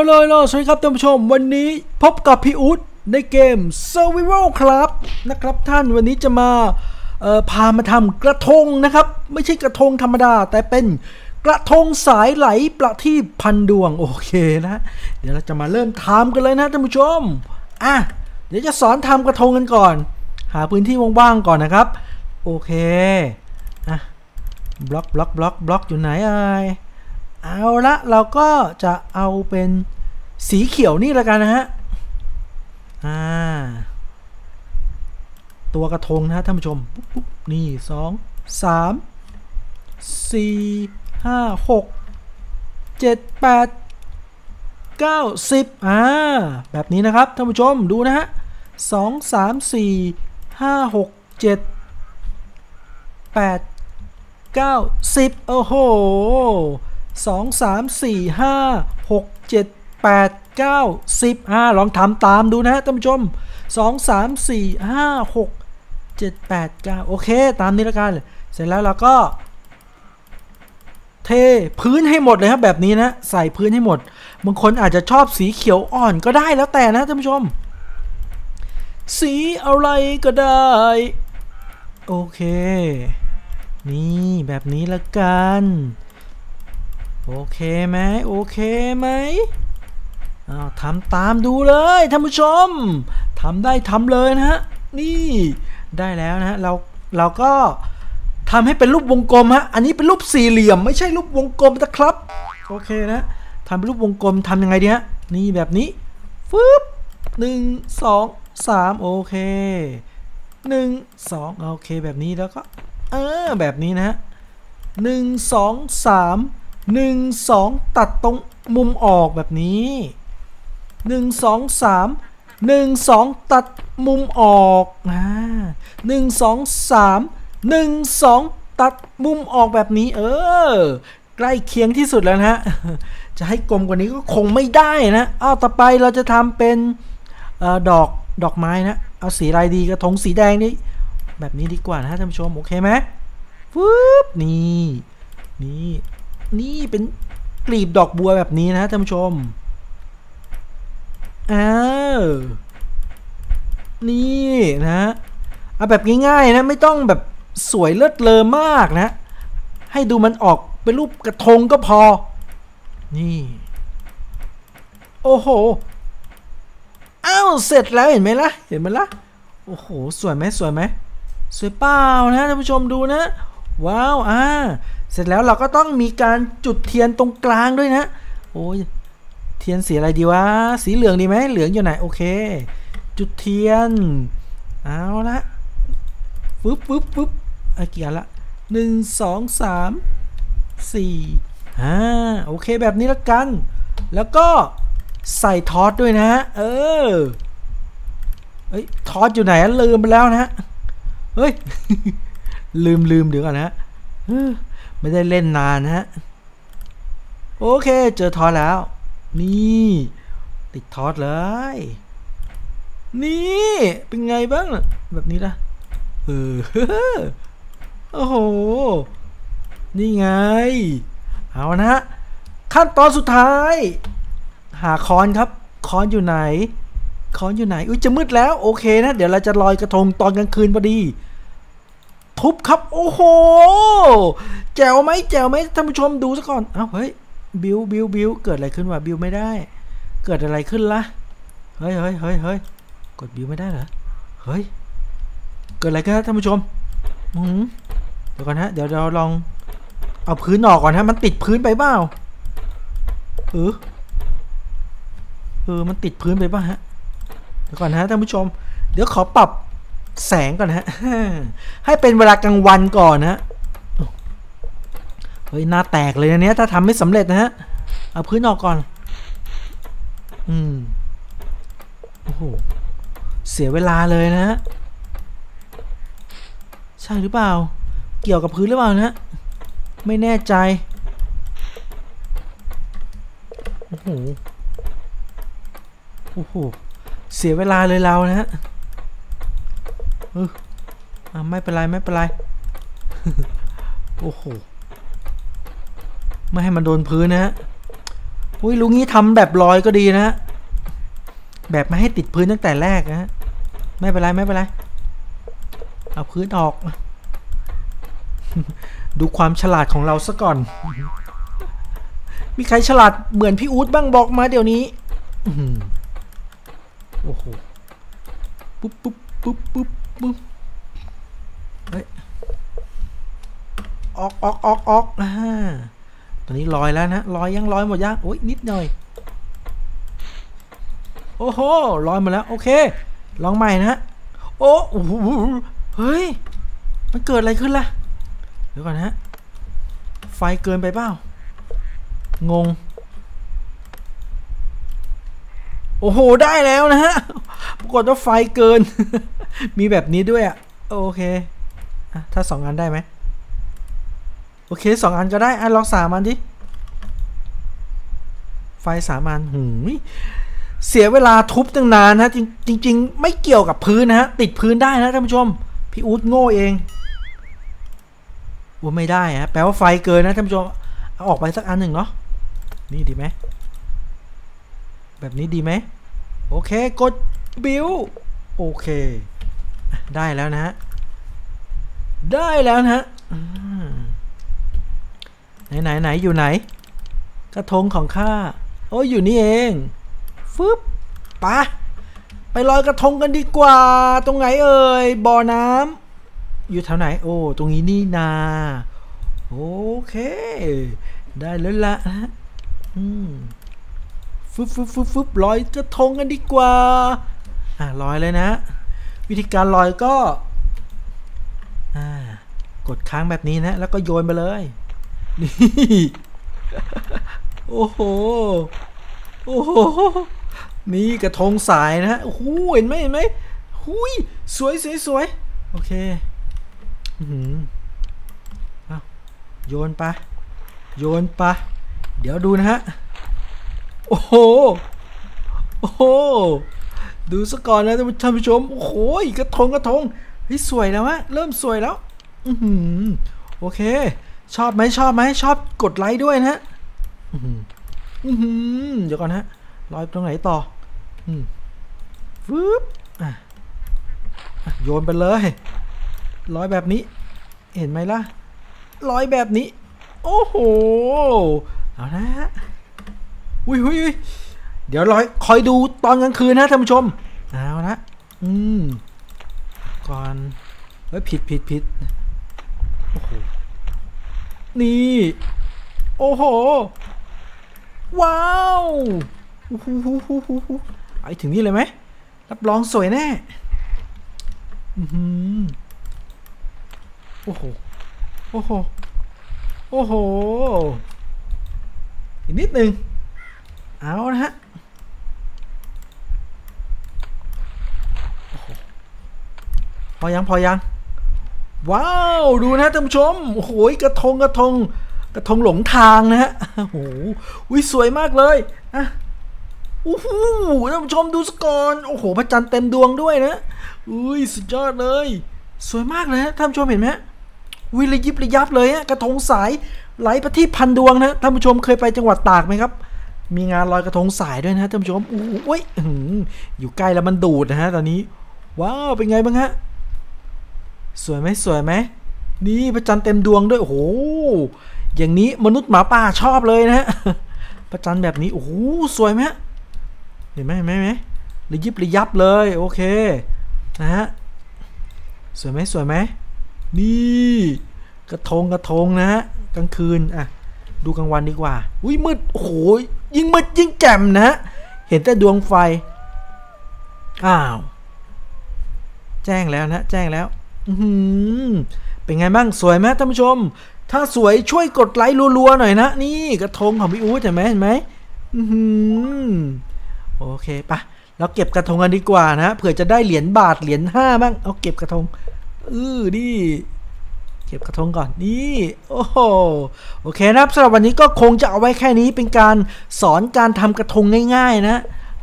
ฮัลโหลโลสวัสดีครับท่านผู้ชม วันนี้พบกับพี่อุ๊ดในเกม Survival ครับนะครับท่านวันนี้จะมาพามาทำกระทงนะครับ ไม่ใช่กระทงธรรมดา แต่เป็นกระทงสายไหลประทีปพันดวงโอเคนะ เดี๋ยวเราจะมาเริ่มทำกันเลยนะท่านผู้ชมอะเดี๋ยวจะสอนทำกระทงกันก่อน หาพื้นที่ว่างๆก่อนนะครับ โอเคอะบล็อกบล็อกบล็อกบล็อกอยู่ไหนเอ่ย เอาละเราก็จะเอาเป็นสีเขียวนี่แล้วกันนะฮะ อ่า ตัวกระทงนะฮะท่านผู้ชม นี่สองสามสี่ห้าหกเจ็ดแปดเก้าสิบอ่า แบบนี้นะครับท่านผู้ชมดูนะฮะสองสามสี่ห้าหกเจ็ดแปดเก้าสิบโอ้โห สองสามสี่ห้าหกเจ็ดแปดเก้าสิบอ่าลองทำตามดูนะฮะท่านผู้ชมสองสามสี่ห้าหกเจ็ดแปดเก้าโอเค ตามนี้แล้วกัน เสร็จแล้วเราก็ เทพื้นให้หมดเลยครับแบบนี้นะ ใส่พื้นให้หมด บางคนอาจจะชอบสีเขียวอ่อนก็ได้แล้วแต่นะท่านผู้ชม สีอะไรก็ได้ โอเค นี่แบบนี้ละกัน โอเคไหมโอเคไหมอ้าวทำตามดูเลยท่านผู้ชมทำได้ทำเลยนะฮะนี่ได้แล้วนะฮะเราเราก็ทำให้เป็นรูปวงกลมฮะอันนี้เป็นรูปสี่เหลี่ยมไม่ใช่รูปวงกลมนะครับโอเคนะทำเป็นรูปวงกลมทำยังไงดีฮะนี่แบบนี้ฟึบหนึ่งสองสามโอเคหนึ่งสองโอเคแบบนี้แล้วก็เออแบบนี้นะฮะหนึ่งสองสาม หนึ่งสองตัดตรงมุมออกแบบนี้หนึ่งสองสามหนึ่งสองตัดมุมออกอ่าหนึ่งสองสามหนึ่งสองตัดมุมออกแบบนี้ เออ ใกล้เคียงที่สุดแล้วนะฮะ จะให้กลมกว่านี้ก็คงไม่ได้นะ อ้าว ต่อไปเราจะทำเป็นออดอกดอกไม้นะ เอาสีอะไรดีกระทงสีแดงนี่แบบนี้ดีกว่านะท่านผู้ชม โอเคไหมฟึบนี่ นี่ นี่เป็นกลีบดอกบัวแบบนี้นะท่านผู้ชมอ้าวนี่นะเอาแบบง่ายๆนะไม่ต้องแบบสวยเลิศเลอมากนะ ให้ดูมันออกเป็นรูปกระทงก็พอ นี่ โอ้โหอ้าวเสร็จแล้วเห็นไหมล่ะ เห็นไหมล่ะโอ้โห สวยไหมสวยไหมสวยเปล่านะท่านผู้ชมดูนะ ว้าวอ่าเสร็จแล้วเราก็ต้องมีการจุดเทียนตรงกลางด้วยนะ โอ้ยเทียนสีอะไรดีวะ สีเหลืองดีไหมเหลืองอยู่ไหน โอเค จุดเทียน เอาละฟึบฟึบฟึบอะเกียร์ละหนึ่งสองสามสี่อ่าโอเคแบบนี้ละกัน แล้วก็ใส่ทอสด้วยนะ เออเอ้ยทอสอยู่ไหนลืมไปแล้วนะ เฮ้ย ลืมลืมเดี๋ยวก่อนนะไม่ได้เล่นนานนะฮะโอเคเจอทอสแล้ว นี่ ติดทอสเลย นี่เป็นไงบ้างล่ะแบบนี้ล่ะเออโอ้โห นี่ไง เอานะฮะขั้นตอนสุดท้าย หาคอนครับคอนอยู่ไหนคอนอยู่ไหน อุ้ยจะมืดแล้ว โอเคนะ เดี๋ยวเราจะลอยกระทงตอนกลางคืนพอดี ทุบครับ โอ้โห แจ๋วไหมแจ๋วไหมท่านผู้ชมดูซะก่อนเอ้าเฮ้ยบิวบิวบิวเกิดอะไรขึ้นวะบิวไม่ได้ เกิดอะไรขึ้นล่ะเฮ้ยเฮ้ยเฮ้ยเฮ้ยกดบิวไม่ได้เหรอเฮ้ยเกิดอะไรขึ้นฮะท่านผู้ชมอืมเดี๋ยวก่อนฮะเดี๋ยวเราลองเอาพื้นออกก่อนฮะมันติดพื้นไปเปล่าเออเออมันติดพื้นไปป่ะฮะเดี๋ยวก่อนนะท่านผู้ชม เดี๋ยวขอปรับ แสงก่อนฮะ ให้เป็นเวลากลางวันก่อนนะเฮ้ยหน้าแตกเลยนะเนี้ยถ้าทำไม่สำเร็จนะฮะ เอาพื้นออกก่อน อืม โอ้โห เสียเวลาเลยนะฮะ ใช่หรือเปล่า เกี่ยวกับพื้นหรือเปล่านะ ไม่แน่ใจ โอ้โห โอ้โห เสียเวลาเลยเรานะฮะ เอออะไม่เป็นไรไม่เป็นไร โอ้โห ไม่ให้มันโดนพื้นนะฮะ อุ้ยลุงนี้ทำแบบลอยก็ดีนะฮะ แบบไม่ให้ติดพื้นตั้งแต่แรกนะฮะ ไม่เป็นไรไม่เป็นไร เอาพื้นออก ดูความฉลาดของเราซะก่อน มีใครฉลาดเหมือนพี่อู๊ดบ้างบอกมาเดี๋ยวนี้โอ้โห ปุ๊บปุ๊บปุ๊บปุ๊บ ปุ๊บเฮ้ยออกออกออกออกอ่าตอนนี้ลอยแล้วนะลอยยังลอยหมดยังโอ้ยนิดหน่อยโอ้โหลอยหมดแล้วโอเค ลองใหม่นะฮะโอ้โหเฮ้ยมันเกิดอะไรขึ้นล่ะเดี๋ยวก่อนนะฮะไฟเกินไปเปล่างง โอ้โห ได้แล้วนะฮะ ปรากฏว่าไฟเกิน มีแบบนี้ด้วยอะ โอเคอะถ้าสองอันได้ไหมโอเคสองอันก็ได้อะลองสามอันดิ ไฟสามอันหูยเสียเวลาทุบตั้งนานนะจริงจริงไม่เกี่ยวกับพื้นนะฮะ ติดพื้นได้นะท่านผู้ชม พี่อู๊ดโง่เองว่าไม่ได้ฮะแปลว่าไฟเกินนะท่านผู้ชมเอาออกไปสักอันหนึ่งเนาะนี่ดีไหมแบบนี้ดีไหมโอเคกดบิวโอเค ได้แล้วนะฮะ ได้แล้วนะฮะไหนไหนไหนอยู่ไหน กระทงของข้า โอ้ยอยู่นี่เอง ฟึบปะไปลอยกระทงกันดีกว่า ตรงไหนเอ่ย บ่อน้ำ อยู่แถวไหน โอ้ ตรงนี้นี่นา โอเค ได้แล้วละนะฮะอืมฟึบฟึบฟึบฟึบลอยกระทงกันดีกว่า อะลอยเลยนะ วิธีการลอยก็กดค้างแบบนี้นะ แล้วก็โยนไปเลยนี่โอ้โหโอ้โหนี่กระทงสายนะฮะโอ้โหเห็นไหมเห็นไหมหุยสวยสวยสวยโอเคอือหือเอาโยนไปโยนไปเดี๋ยวดูนะฮะ โอ้โห โอ้โห ดูซะก่อนนะท่านผู้ชม โอ้โหกระทงกระทงเฮ้ยสวยแล้วฮะเริ่มสวยแล้ว อือหือโอเค ชอบไหมชอบไหมชอบกดไลค์ด้วยนะฮะอือหืออื้อหือเดี๋ยวก่อนฮะลอยตรงไหนต่อ อืมฟึบอะโยนไปเลยลอยแบบนี้ เห็นไหมล่ะลอยแบบนี้ โอ้โห เอานะฮะอุ้ยอุ้ยอุ้ย เดี๋ยวรอคอยดูตอนกลางคืนนะท่านผู้ชม เอาละอืม ก่อน เฮ้ยผิดผิดผิดโอ้โห นี่ โอ้โห ว้าวโอ้โหไปถึงนี่เลยไหม รับรองสวยแน่ อือหือโอ้โห โอ้โห โอ้โห อีกนิดหนึ่งเอานะฮะโอ้โห พอยังพอยัง ว้าว ดูนะท่านผู้ชม โอ้โหกระทงกระทง กระทงหลงทางนะฮะ โอ้โหสวยมากเลยอะโอ้โหท่านผู้ชมดูสกอน โอ้โหพระจันทร์เต็มดวงด้วยนะ อุ้ยสุดยอดเลย สวยมากเลยฮะท่านผู้ชมเห็นไหมวิระยิบระยับเลยฮะกระทงสายไหลประทีปพันดวงนะท่านผู้ชมเคยไปจังหวัดตากไหมครับ มีงานลอยกระทงสายด้วยนะท่านผู้ชมโอ้โหเว้ยอยู่ใกล้แล้วมันดูดนะฮะตอนนี้ ว้าวเป็นไงบ้างฮะ สวยไหมสวยไหมนี่พระจันทร์เต็มดวงด้วยโอ้โหอย่างนี้มนุษย์หมาป่าชอบเลยนะฮะพระจันทร์แบบนี้โอ้โหสวยไหมเห็นไหมเห็นไหมไหมระยิบระยับเลยโอเคนะฮะสวยไหมสวยไหมนี่กระทงกระทงนะฮะกลางคืนอะดูกลางวันดีกว่าอุ้ยมืดโอ้โหยิ่งมืดยิ่งแจ่มนะฮะเห็นแต่ดวงไฟอ้าว แจ้งแล้วนะแจ้งแล้ว เป็นไงบ้างสวยไหมท่านผู้ชม ถ้าสวยช่วยกดไลค์รัวๆหน่อยนะ นี่กระทงของพี่อู๊ดเห็นไหมเห็นไหมอือหือโอเคปะเราเก็บกระทงกันดีกว่านะเผื่อจะได้เหรียญบาทเหรียญห้าบ้างเอาเก็บกระทงเออนี่เก็บกระทงก่อนนี่โอ้โหโอเคนะครับสำหรับวันนี้ก็คงจะเอาไว้แค่นี้เป็นการสอนการทำกระทงง่าย ๆ นะ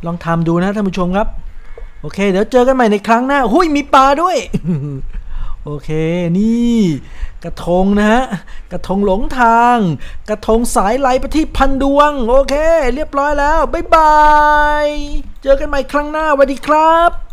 ลองทำดูนะท่านผู้ชมครับ โอเค เดี๋ยวเจอกันใหม่ในครั้งหน้าหุยมีปลาด้วย โอเคนี่ กระทงนะฮะ กระทงหลงทาง กระทงสายไหลไปที่พันดวง โอเค เรียบร้อยแล้ว บ๊ายบาย เจอกันใหม่ครั้งหน้าสวัสดีครับ